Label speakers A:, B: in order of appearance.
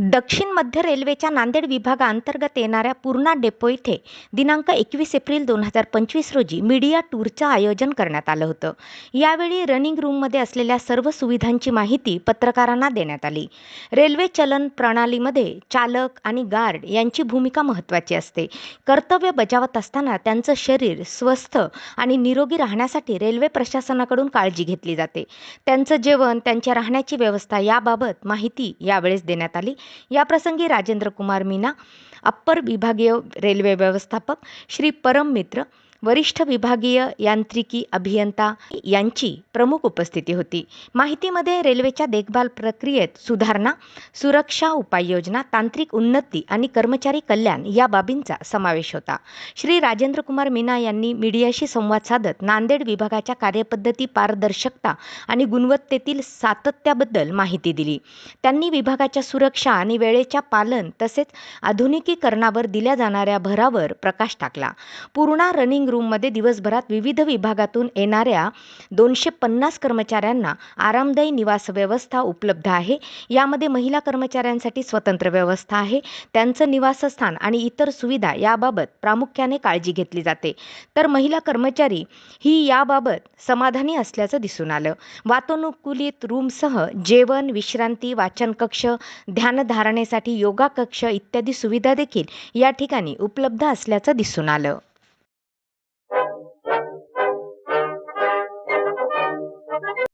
A: दक्षिण मध्य रेल्वेच्या नांदेड विभागाअंतर्गत येणाऱ्या पूर्णा डेपो इथे दिनांक एकवीस एप्रिल दोन हजार पंचवीस रोजी मीडिया टूरचं आयोजन करण्यात आलं होतं. यावेळी रनिंग रूममध्ये असलेल्या सर्व सुविधांची माहिती पत्रकारांना देण्यात आली. रेल्वे चलन प्रणालीमध्ये चालक आणि गार्ड यांची भूमिका महत्त्वाची असते. कर्तव्य बजावत असताना त्यांचं शरीर स्वस्थ आणि निरोगी राहण्यासाठी रेल्वे प्रशासनाकडून काळजी घेतली जाते. त्यांचं जेवण त्यांच्या राहण्याची व्यवस्था याबाबत माहिती यावेळेस देण्यात आली. याप्रसंगी राजेंद्र कुमार मीना अप्पर विभागीय रेल्वे व्यवस्थापक श्री परम मित्र वरिष्ठ विभागीय यांत्रिकी अभियंता यांची प्रमुख उपस्थिती होती. माहितीमध्ये रेल्वेच्या देखभाल प्रक्रियेत सुधारणा सुरक्षा उपाययोजना तांत्रिक उन्नती आणि कर्मचारी कल्याण या बाबींचा समावेश होता. श्री राजेंद्र कुमार मीना यांनी मीडियाशी संवाद साधत नांदेड विभागाच्या कार्यपद्धती पारदर्शकता आणि गुणवत्तेतील सातत्याबद्दल माहिती दिली. त्यांनी विभागाच्या सुरक्षा आणि वेळेच्या पालन तसेच आधुनिकीकरणावर दिल्या जाणाऱ्या भरावर प्रकाश टाकला. पूर्णा रनिंग रूममध्ये दिवसभरात विविध विभागातून येणाऱ्या दोनशे पन्नास कर्मचाऱ्यांना आरामदायी निवास व्यवस्था उपलब्ध आहे. यामध्ये महिला कर्मचाऱ्यांसाठी स्वतंत्र व्यवस्था आहे. त्यांचं निवासस्थान आणि इतर सुविधा याबाबत प्रामुख्याने काळजी घेतली जाते. तर महिला कर्मचारी ही याबाबत समाधानी असल्याचं दिसून आलं. वातानुकूलित रूमसह जेवण विश्रांती वाचन कक्ष ध्यानधारणेसाठी योगा कक्ष इत्यादी सुविधा देखील या ठिकाणी उपलब्ध असल्याचं दिसून आलं.